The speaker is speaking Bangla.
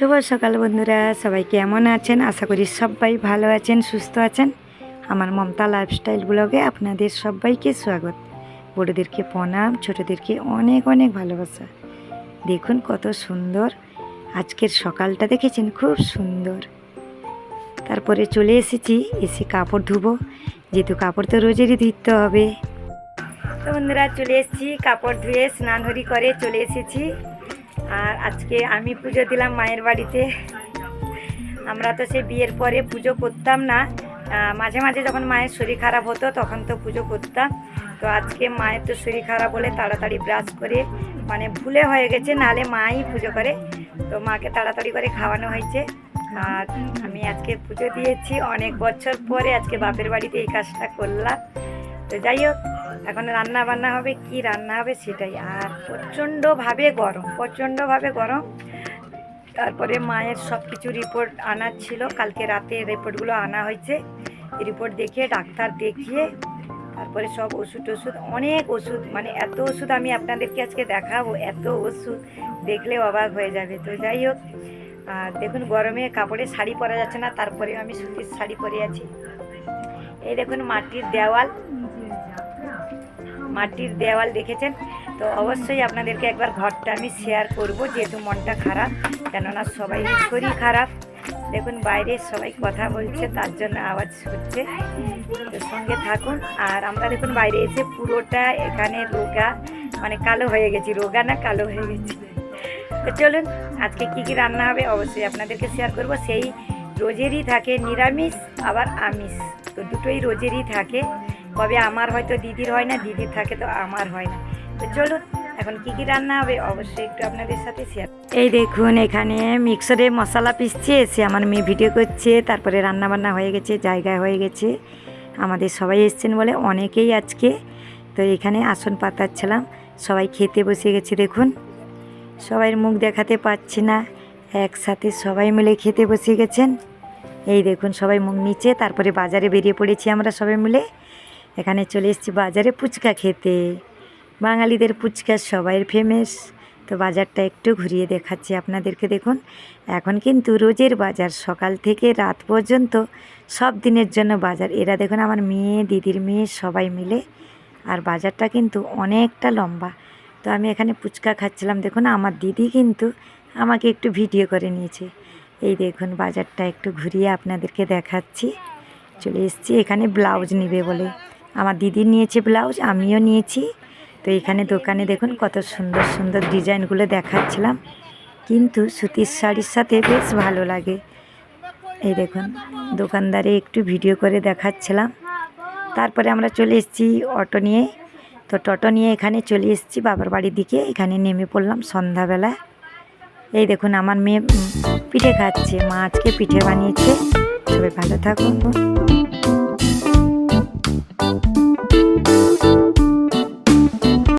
শুভ সকাল বন্ধুরা, সবাই কেমন আছেন? আশা করি সবাই ভালো আছেন, সুস্থ আছেন। আমার মমতা লাইফস্টাইল ব্লগে আপনাদের সবাইকে স্বাগত। বড়োদেরকে প্রণাম, ছোটোদেরকে অনেক অনেক ভালোবাসা। দেখুন কত সুন্দর আজকের সকালটা দেখেছেন? খুব সুন্দর। তারপরে চলে এসেছি, এসে কাপড় ধুবো। যেহেতু কাপড় তো রোজেরই ধুতে হবে। তো বন্ধুরা, চলে এসেছি, কাপড় ধুয়ে স্নান হরি করে চলে এসেছি। আর আজকে আমি পুজো দিলাম মায়ের বাড়িতে। আমরা তো সে বিয়ের পরে পুজো করতাম না। মাঝে মাঝে যখন মায়ের শরীর খারাপ হতো তখন তো পুজো করতাম। তো আজকে মায়ের তো শরীর খারাপ বলে তাড়াতাড়ি ব্রাশ করে মানে ভুলে হয়ে গেছে, নাহলে মাই পুজো করে। তো মাকে তাড়াতাড়ি করে খাওয়ানো হয়েছে। আর আমি আজকে পুজো দিয়েছি। অনেক বছর পরে আজকে বাপের বাড়িতে এই কাজটা করলাম। তো যাই হোক এখন রান্না বান্না হবে, কি রান্না হবে সেটাই। আর প্রচণ্ডভাবে গরম প্রচণ্ডভাবে গরম। তারপরে মায়ের সব কিছু রিপোর্ট আনার ছিল। কালকে রাতে রিপোর্টগুলো আনা হয়েছে। রিপোর্ট দেখিয়ে, ডাক্তার দেখিয়ে, তারপরে সব ওষুধ টষুধ, অনেক ওষুধ মানে এত ওষুধ আমি আপনাদেরকে আজকে দেখাবো, এত ওষুধ দেখলে অবাক হয়ে যাবে। তো যাই হোক, আর দেখুন গরমে কাপড়ে শাড়ি পরা যাচ্ছে না তারপরে আমি সুতির শাড়ি পরে আছি। এই দেখুন মাটির দেওয়াল মাটির দেওয়াল দেখেছেন? তো অবশ্যই আপনাদেরকে একবার ঘরটা আমি শেয়ার করব, যেহেতু মনটা খারাপ, কেননা সবাই শরীর খারাপ। দেখুন, বাইরে সবাই কথা বলছে, তার জন্য আওয়াজ হচ্ছে। সঙ্গে থাকুন, আর আমরা দেখুন বাইরে এসে পুরোটা এখানে রোগা মানে কালো হয়ে গেছি, রোগা না কালো হয়ে গেছি। তো চলুন, আজকে কি কি রান্না হবে অবশ্যই আপনাদেরকে শেয়ার করব। সেই রোজেরই থাকে নিরামিষ, আবার আমিষ। তো দুটোই রোজেরই থাকে। কবে আমার হয়তো দিদির হয় না, দিদির থাকে তো আমার হয় না। তো চলুন, এখন কি কি রান্না হবে অবশ্যই একটু আপনাদের সাথে শেয়ার এই দেখুন, এখানে মিক্সারে মশলা পিসছে, এসে আমার মেয়ে ভিডিও করছে, তারপরে রান্না বান্না হয়ে গেছে জায়গায় হয়ে গেছে। আমাদের সবাই এসছেন বলে অনেকেই আজকে। তো এখানে আসন পাতাচ্ছিলাম, সবাই খেতে বসে গেছে দেখুন। সবাই মুখ দেখাতে পাচ্ছি না, একসাথে সবাই মিলে খেতে বসে গেছেন। এই দেখুন, সবাই মুখ নিচে, তারপরে বাজারে বেরিয়ে পড়েছি আমরা সবাই মিলে। এখানে চলে এসেছি বাজারে ফুচকা খেতে। বাঙালিদের ফুচকা সবাইয়ের ফেমাস তো বাজারটা একটু ঘুরিয়ে দেখাচ্ছি আপনাদেরকে, দেখুন। এখন কিন্তু রোজের বাজার, সকাল থেকে রাত পর্যন্ত সব দিনের জন্য বাজার। এরা দেখুন আমার মেয়ে, দিদির মেয়ে সবাই মিলে। আর বাজারটা কিন্তু অনেকটা লম্বা। তো আমি এখানে ফুচকা খাচ্ছিলাম। দেখুন, আমার দিদি কিন্তু আমাকে একটু ভিডিও করে নিয়েছে। এই দেখুন, বাজারটা একটু ঘুরিয়ে আপনাদেরকে দেখাচ্ছি। চলে এসেছি, এখানে ব্লাউজ নিবে বলে। আমার দিদি নিয়েছে ব্লাউজ, আমিও নিয়েছি। তো এখানে দোকানে দেখুন কত সুন্দর সুন্দর ডিজাইনগুলো দেখাচ্ছিলাম। কিন্তু সুতির শাড়ির সাথে বেশ ভালো লাগে। এই দেখুন, দোকানদারে একটু ভিডিও করে দেখাচ্ছিলাম। তারপরে আমরা চলে এসেছি অটো নিয়ে। তো টোটো নিয়ে এখানে চলে এসেছি, বাবার বাড়ির দিকে। এখানে নেমে পড়লাম সন্ধ্যাবেলা এই দেখুন, আমার মেয়ে পিঠে খাচ্ছে। মা আজকে পিঠে বানিয়েছে। সবাই ভালো থাকুন।